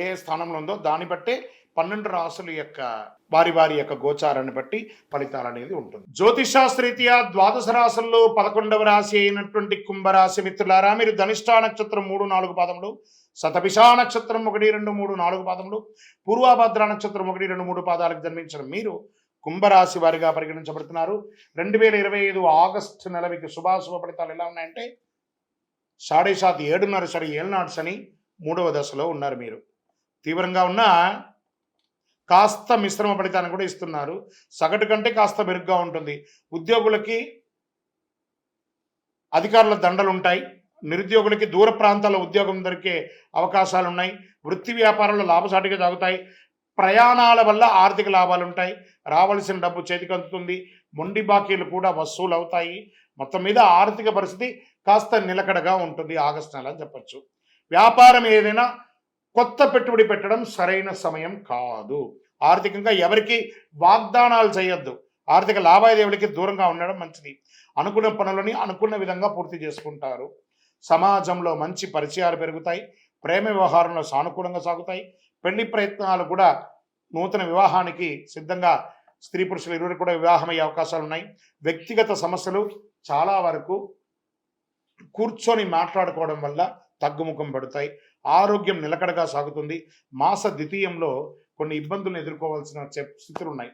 ఏ స్థానంలో ఉందో దాన్ని బట్టే పన్నెండు రాసుల యొక్క వారి వారి యొక్క గోచారాన్ని బట్టి ఫలితాలు అనేది ఉంటుంది. జ్యోతిషాస్త్రీత్యా ద్వాదశ రాశుల్లో పదకొండవ రాశి అయినటువంటి కుంభరాశి మిత్రులారా మీరు ధనిష్టా నక్షత్రం మూడు నాలుగు పాదములు శతభిషా నక్షత్రం ఒకటి రెండు మూడు నాలుగు పాదములు పూర్వాభద్ర నక్షత్రం ఒకటి రెండు మూడు పాదాలకు జన్మించిన మీరు కుంభరాశి వారిగా పరిగణించబడుతున్నారు. రెండు వేల ఇరవై ఐదు ఆగస్టు నెల మీకు శుభాశుభ ఫలితాలు ఎలా ఉన్నాయంటే సాడే సాత్ ఏడున్నర సరి ఏళ్ళనాడు శని మూడవ దశలో ఉన్నారు మీరు. తీవ్రంగా ఉన్న కాస్త మిశ్రమ ఫలితాన్ని కూడా ఇస్తున్నారు. సగటు కంటే కాస్త మెరుగ్గా ఉంటుంది. ఉద్యోగులకి అధికారుల దండలు ఉంటాయి. నిరుద్యోగులకి దూర ప్రాంతాల్లో ఉద్యోగం దొరికే అవకాశాలు ఉన్నాయి వృత్తి వ్యాపారాలు లాభసాటిగా సాగుతాయి. ప్రయాణాల వల్ల ఆర్థిక లాభాలు ఉంటాయి రావాల్సిన డబ్బు చేతికి అందుతుంది. మొండి బాకీలు కూడా వసూలు అవుతాయి మొత్తం మీద ఆర్థిక పరిస్థితి కాస్త నిలకడగా ఉంటుంది. ఆగస్టు నెల అని చెప్పచ్చు. వ్యాపారం ఏదైనా కొత్త పెట్టుబడి పెట్టడం సరైన సమయం కాదు. ఆర్థికంగా ఎవరికి వాగ్దానాలు చేయొద్దు. ఆర్థిక లావాదేవీలకి దూరంగా ఉండడం మంచిది. అనుకున్న పనులని అనుకున్న విధంగా పూర్తి చేసుకుంటారు. సమాజంలో మంచి పరిచయాలు పెరుగుతాయి. ప్రేమ వ్యవహారంలో సానుకూలంగా సాగుతాయి. పెళ్ళి ప్రయత్నాలు కూడా నూతన వివాహానికి సిద్ధంగా స్త్రీ పురుషులు ఇరువురు కూడా వివాహం అయ్యే అవకాశాలు ఉన్నాయి. వ్యక్తిగత సమస్యలు చాలా వరకు కూర్చొని మాట్లాడుకోవడం వల్ల తగ్గుముఖం పడతాయి. ఆరోగ్యం నిలకడగా సాగుతుంది. మాస ద్వితీయంలో కొన్ని ఇబ్బందులను ఎదుర్కోవాల్సిన స్థితులు ఉన్నాయి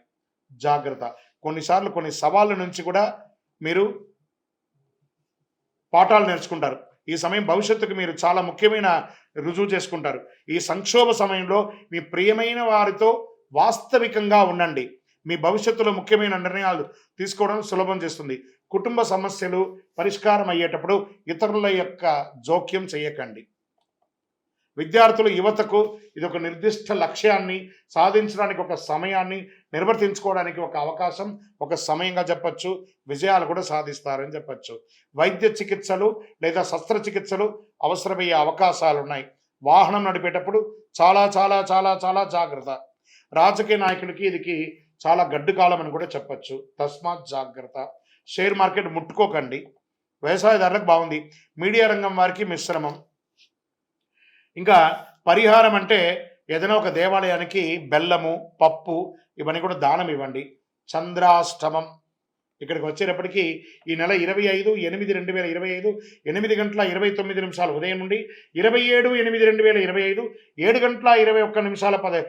జాగ్రత్త. కొన్నిసార్లు కొన్ని సవాళ్ళ నుంచి కూడా మీరు పాఠాలు నేర్చుకుంటారు. ఈ సమయం భవిష్యత్తుకు మీరు చాలా ముఖ్యమైన రుజువు చేసుకుంటారు. ఈ సంక్షోభ సమయంలో మీ ప్రియమైన వారితో వాస్తవికంగా ఉండండి. మీ భవిష్యత్తులో ముఖ్యమైన నిర్ణయాలు తీసుకోవడం సులభం చేస్తుంది. కుటుంబ సమస్యలు పరిష్కారం అయ్యేటప్పుడు ఇతరుల యొక్క జోక్యం చేయకండి. విద్యార్థులు యువతకు ఇది ఒక నిర్దిష్ట లక్ష్యాన్ని సాధించడానికి ఒక సమయాన్ని నిర్వర్తించుకోవడానికి ఒక అవకాశం ఒక సమయంగా చెప్పచ్చు విజయాలు కూడా సాధిస్తారని చెప్పచ్చు. వైద్య చికిత్సలు లేదా శస్త్రచికిత్సలు అవసరమయ్యే అవకాశాలు ఉన్నాయి వాహనం నడిపేటప్పుడు చాలా చాలా చాలా చాలా జాగ్రత్త. రాజకీయ నాయకుడికి ఇదికి చాలా గడ్డు కాలం అని కూడా చెప్పచ్చు. తస్మాత్ జాగ్రత్త. షేర్ మార్కెట్ ముట్టుకోకండి. వ్యవసాయదారులకు బాగుంది. మీడియా రంగం వారికి మిశ్రమం. ఇంకా పరిహారం అంటే ఏదైనా ఒక దేవాలయానికి బెల్లము పప్పు ఇవన్నీ కూడా దానం ఇవ్వండి. చంద్రాష్టమం. ఇక్కడికి వచ్చేటప్పటికీ ఈ నెల ఇరవై ఐదు ఎనిమిది రెండు వేల ఇరవై ఐదు ఎనిమిది గంటల ఇరవై తొమ్మిది నిమిషాలు ఉదయం నుండి ఇరవై ఏడు ఎనిమిది రెండు వేల ఇరవై ఐదు ఏడు గంటల ఇరవై ఒక్క నిమిషాల పద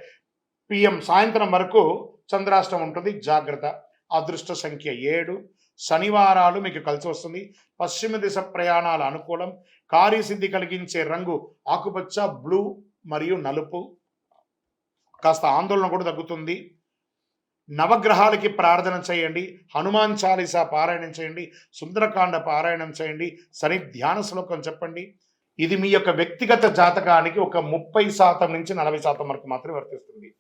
పిఎం సాయంత్రం వరకు చంద్రాష్టం ఉంటుంది. జాగ్రత్త. అదృష్ట సంఖ్య ఏడు శనివారాలు మీకు కలిసి వస్తుంది. పశ్చిమ దిశ ప్రయాణాల అనుకూలం. కార్యసిద్ధి కలిగించే రంగు ఆకుపచ్చ బ్లూ మరియు నలుపు. కాస్త ఆందోళన కూడా తగ్గుతుంది. నవగ్రహాలకి ప్రార్థన చేయండి. హనుమాన్ చాలీసా పారాయణం చేయండి. సుందరకాండ పారాయణం చేయండి. శని ధ్యాన శ్లోకం చెప్పండి. ఇది మీ యొక్క వ్యక్తిగత జాతకానికి ఒక ముప్పై శాతం నుంచి నలభై శాతం వరకు మాత్రమే వర్తిస్తుంది.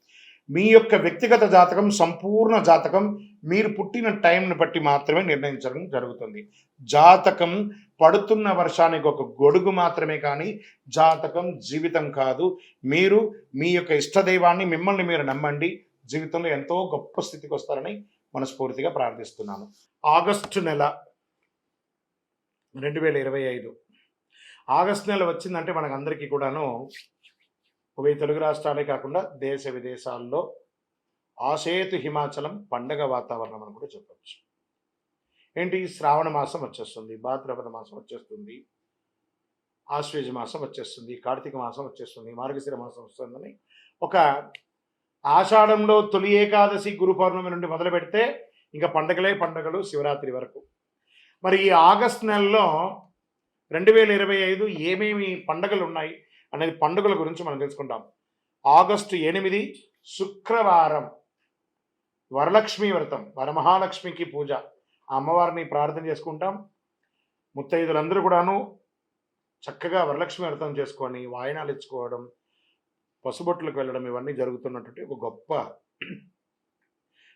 మీ యొక్క వ్యక్తిగత జాతకం సంపూర్ణ జాతకం మీరు పుట్టిన టైంని బట్టి మాత్రమే నిర్ణయించడం జరుగుతుంది. జాతకం పడుతున్న వర్షానికి ఒక గొడుగు మాత్రమే కానీ జాతకం జీవితం కాదు. మీరు మీ యొక్క ఇష్టదైవాన్ని మిమ్మల్ని మీరు నమ్మండి. జీవితంలో ఎంతో గొప్ప స్థితికి వస్తారని మనస్ఫూర్తిగా ప్రార్థిస్తున్నాను ఆగస్టు నెల రెండు వేల ఇరవై ఐదు. ఆగస్టు నెల వచ్చిందంటే మనకందరికీ కూడాను ఉభయ తెలుగు రాష్ట్రాలే కాకుండా దేశ విదేశాల్లో ఆసేతు హిమాచలం పండగ వాతావరణం అని కూడా చెప్పచ్చు. ఏంటి? శ్రావణ మాసం వచ్చేస్తుంది భాద్రపద మాసం వచ్చేస్తుంది ఆశ్వేజ మాసం వచ్చేస్తుంది కార్తీక మాసం వచ్చేస్తుంది మార్గశిర మాసం వస్తుందని ఒక ఆషాఢంలో తొలి ఏకాదశి గురు పౌర్ణమి నుండి మొదలు పెడితే ఇంకా పండగలే పండగలు శివరాత్రి వరకు. మరి ఈ ఆగస్ట్ నెలలో రెండు వేల ఇరవై ఐదు ఏమేమి పండగలు ఉన్నాయి? అనేది పండుగల గురించి మనం తెలుసుకుంటాం. ఆగస్టు ఎనిమిది శుక్రవారం. వరలక్ష్మి వ్రతం వరమహాలక్ష్మికి పూజ. అమ్మవారిని ప్రార్థన చేసుకుంటాం. ముత్తైదులందరూ కూడాను చక్కగా వరలక్ష్మి వ్రతం చేసుకొని వాయనాలు ఇచ్చుకోవడం పసుబొట్లకు వెళ్ళడం ఇవన్నీ జరుగుతున్నటువంటి ఒక గొప్ప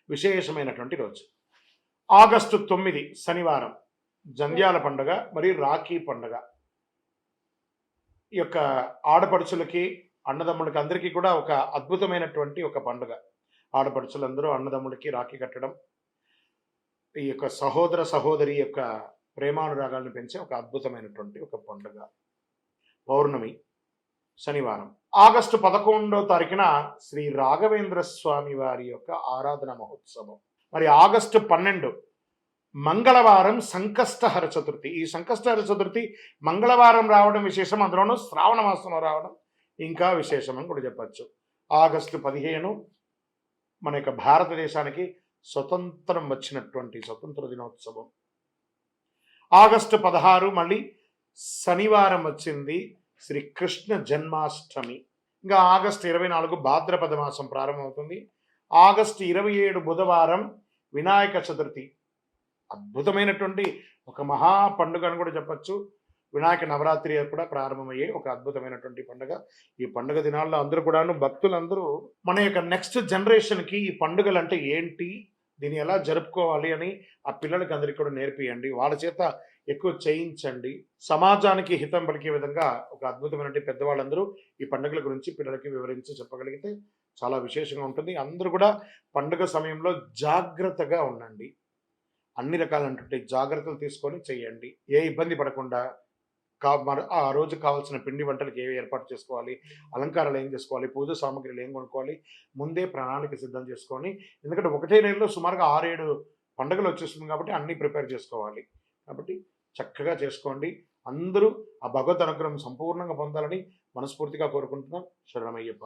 విశేషమైనటువంటి రోజు. ఆగస్టు తొమ్మిది శనివారం. జంధ్యాల పండుగ మరియు రాఖీ పండుగ. ఈ యొక్క ఆడపడుచులకి అన్నదమ్ములకి అందరికీ కూడా ఒక అద్భుతమైనటువంటి ఒక పండుగ. ఆడపడుచులందరూ అన్నదమ్ములకి రాఖీ కట్టడం ఈ యొక్క సహోదర సహోదరి యొక్క ప్రేమానురాగాలను పెంచే ఒక అద్భుతమైనటువంటి ఒక పండుగ. పౌర్ణమి శనివారం. ఆగస్టు పదకొండవ తారీఖున శ్రీ రాఘవేంద్ర స్వామి వారి యొక్క ఆరాధన మహోత్సవం. మరి ఆగస్టు పన్నెండు మంగళవారం సంకష్టహర చతుర్థి. ఈ సంకష్టహర చతుర్థి మంగళవారం రావడం విశేషం అందులోనూ శ్రావణ మాసంలో రావడం ఇంకా విశేషం అని కూడా చెప్పచ్చు. ఆగస్టు పదిహేను మన యొక్క భారతదేశానికి స్వతంత్రం వచ్చినటువంటి స్వతంత్ర దినోత్సవం. ఆగస్టు పదహారు మళ్ళీ శనివారం వచ్చింది శ్రీకృష్ణ జన్మాష్టమి. ఇంకా ఆగస్టు ఇరవై నాలుగు భాద్రపద మాసం ప్రారంభమవుతుంది. ఆగస్టు ఇరవై ఏడు బుధవారం వినాయక చతుర్థి. అద్భుతమైనటువంటి ఒక మహా పండుగ అని కూడా చెప్పచ్చు. వినాయక నవరాత్రి కూడా ప్రారంభమయ్యే ఒక అద్భుతమైనటువంటి పండుగ. ఈ పండుగ దినాల్లో అందరూ కూడాను భక్తులందరూ మన యొక్క నెక్స్ట్ జనరేషన్కి ఈ పండుగలు అంటే ఏంటి? దీన్ని ఎలా జరుపుకోవాలి అని ఆ పిల్లలకి అందరికీ కూడా నేర్పియండి. వాళ్ళ చేత ఎక్కువ చేయించండి. సమాజానికి హితం పలికే విధంగా ఒక అద్భుతమైనటువంటి పెద్దవాళ్ళందరూ ఈ పండుగల గురించి పిల్లలకి వివరించి చెప్పగలిగితే చాలా విశేషంగా ఉంటుంది. అందరూ కూడా పండుగ సమయంలో జాగ్రత్తగా ఉండండి. అన్ని రకాలైనటువంటి జాగ్రత్తలు తీసుకొని చేయండి. ఏ ఇబ్బంది పడకుండా కా మరి ఆ రోజు కావాల్సిన పిండి వంటలకు ఏవి ఏర్పాటు చేసుకోవాలి అలంకారాలు ఏం చేసుకోవాలి పూజ సామాగ్రిలు ఏం కొనుక్కోవాలి ముందే ప్రణాళిక సిద్ధం చేసుకొని ఎందుకంటే ఒకటే నెలలో సుమారుగా ఆరేడు పండుగలు వచ్చేస్తుంది కాబట్టి అన్నీ ప్రిపేర్ చేసుకోవాలి. కాబట్టి చక్కగా చేసుకోండి. అందరూ ఆ భగవద్ అనుగ్రహం సంపూర్ణంగా పొందాలని మనస్ఫూర్తిగా కోరుకుంటున్నాం. శరణమయ్యప్ప.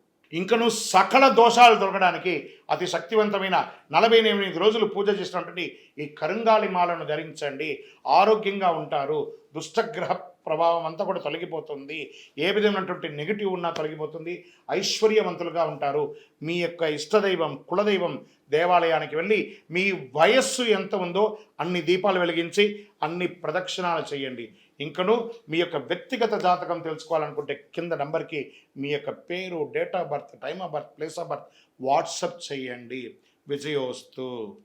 ఇంకను సకల దోషాలు దొరకడానికి అతి శక్తివంతమైన నలభై ఎనిమిది రోజులు పూజ చేసినటువంటి ఈ కరుంగాలి మాలను ధరించండి. ఆరోగ్యంగా ఉంటారు. దుష్టగ్రహ ప్రభావం అంతా కూడా తొలగిపోతుంది. ఏ విధమైనటువంటి నెగిటివ్ ఉన్నా తొలగిపోతుంది. ఐశ్వర్యవంతులుగా ఉంటారు. మీ యొక్క ఇష్టదైవం కులదైవం దేవాలయానికి వెళ్ళి మీ వయస్సు ఎంత ఉందో అన్ని దీపాలు వెలిగించి అన్ని ప్రదక్షిణాలు చేయండి. ఇంకను మీ యొక్క వ్యక్తిగత జాతకం తెలుసుకోవాలనుకుంటే కింద నంబర్కి మీ యొక్క పేరు date of birth time of birth place of birth WhatsApp చేయండి. విజయోస్తు.